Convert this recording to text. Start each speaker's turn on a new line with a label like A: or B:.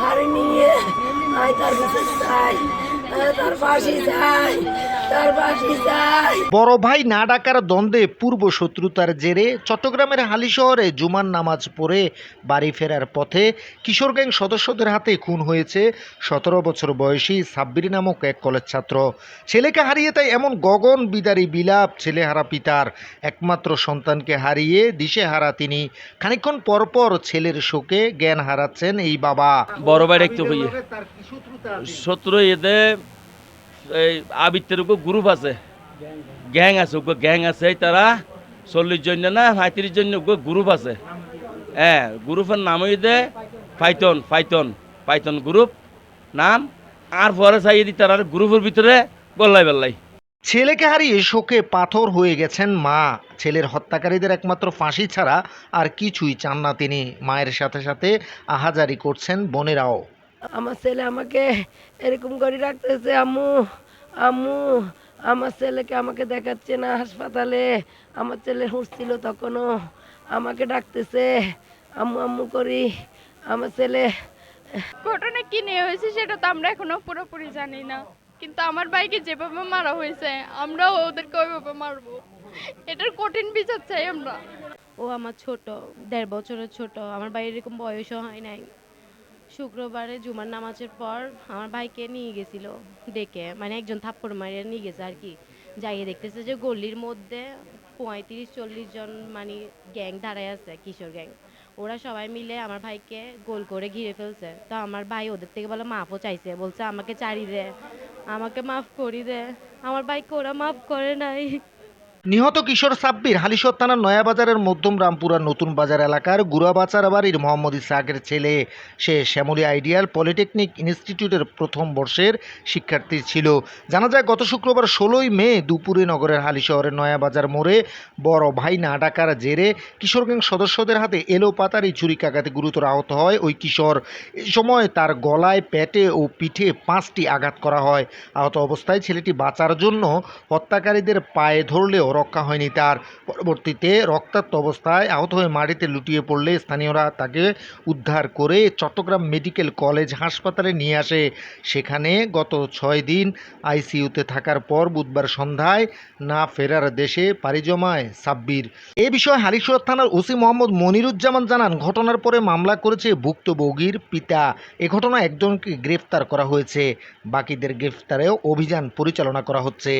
A: হারে নিয়ে আয় তার বিচার চাই তার ফাঁসি চাই
B: বড় ভাই না ডাকার দ্বন্দ্বে পূর্ব শত্রুতার জেরে চট্টগ্রামের হালি শহরে জুমার নামাজ পড়ে বাড়ি ফেরার পথে কিশোর গ্যাং সদস্যদের হাতে খুন হয়েছে সতেরো বছর বয়সী সাব্বির নামক এক কলেজ ছাত্র। ছেলেকে হারিয়ে তাই এমন গগন বিদারী বিলাপ ছেলেহারা পিতার। একমাত্র সন্তানকে হারিয়ে দিশেহারা তিনি। খানিকক্ষণ পরপর ছেলের শোকে জ্ঞান হারাচ্ছেন এই বাবা।
C: বড় ভাই দেখতে শত্রু এতে এই আবিত্রের উপর গ্রুপ আছে। গ্যাং আছে ওগো গ্যাং আছে তারা চল্লিশ জন না পঁয়ত্রিশ জন ওগো গ্রুপ আছে। হ্যাঁ গ্রুপের নাম হইতে ফাইতন ফাইতন ফাইতন গ্রুপ নাম। আর পরে চাইয়ে দি তারা গ্রুপের ভিতরে গল্লাই বেল্লাই।
B: ছেলেকে হারিয়ে শোকে পাথর হয়ে গেছেন মা। ছেলের হত্যাকারীদের একমাত্র ফাঁসি ছাড়া আর কিছুই চান না তিনি। মায়ের সাথে সাথে আহাজারি করছেন বোনেরাও।
A: আমার ছেলে আমাকে এরকম করে রাখতেছে আম্মু। আম্মু আমার ছেলেকে আমাকে দেখাচ্ছে না হাসপাতালে। আমার ছেলে হুঁসছিল তখনও। আমাকে ডাকতেছে আম্মু আম্মু করি। আমার ছেলে
D: ঘটনা কি নিয়ে হয়েছে সেটা তো আমরা এখনও পুরোপুরি জানি না। কিন্তু আমার ভাইকে যেভাবে মারা হয়েছে আমরাও ওদেরকে ওইভাবে মারবো। এটার কঠিন বিচার চাই আমরা।
E: ও আমার ছোট দেড় বছরের ছোট। আমার ভাই এরকম বয়সও হয় নাই। শুক্রবারে জুমার নামাজের পর আমার ভাইকে নিয়ে গেছিল ডেকে মানে একজন থাপ্পড় মারিয়ে নিয়ে গেছে আর কি। যাইয়ে দেখতেছে যে গলির মধ্যে পঁয়ত্রিশ, চল্লিশ জন মানে গ্যাং দাঁড়ায় আছে, কিশোর গ্যাং। ওরা সবাই মিলে আমার ভাইকে গোল করে ঘিরে ফেলছে। তো আমার ভাই ওদের থেকে বলে, মাফও চাইছে। বলছে, আমাকে চারি দে, আমাকে মাফ করি দে। আমার ভাইকে ওরা মাফ করে নাই।
B: নিহত কিশোর সাব্বির হালিশর থানার নয়াবাজারের মধ্যম রামপুরার নতুন বাজার এলাকার গুড়াবাচার বাড়ির মোহাম্মদ ইসাকের ছেলে। সে শ্যামলী আইডিয়াল পলিটেকনিক ইনস্টিটিউটের প্রথম বর্ষের শিক্ষার্থী ছিল। জানা যায়, গত শুক্রবার ষোলোই মে দুপুরে নগরের হালি শহরের নয়াবাজার মোড়ে বড় ভাই না ডাকার জেরে কিশোর গ্যাং সদস্যদের হাতে এলো পাতারি ছুরিকাঘাতে গুরুতর আহত হয় ওই কিশোর। এই সময় তার গলায়, পেটে ও পিঠে পাঁচটি আঘাত করা হয়। আহত অবস্থায় ছেলেটি বাঁচার জন্য হত্যাকারীদের পায়ে ধরলেও রক্ষা হয়নি তার। পরবর্তীতে রক্তাক্ত অবস্থায় আহত হয়ে মাটিতে লুটিয়ে পড়লে স্থানীয়রা তাকে উদ্ধার করে চট্টগ্রাম মেডিকেল কলেজ হাসপাতালে নিয়ে আসে। সেখানে গত ছয় দিন আইসিইউতে থাকার পর বুধবার সন্ধ্যায় না ফেরার দেশে পাড়ি জমায় সাব্বির। এ বিষয়ে হালিশহর থানার ওসি মোহাম্মদ মনিরুজ্জামান জানান, ঘটনার পরে মামলা করেছে ভুক্তভোগীর পিতা। এ ঘটনা একজনকে গ্রেফতার করা হয়েছে। বাকিদের গ্রেফতারেও অভিযান পরিচালনা করা হচ্ছে।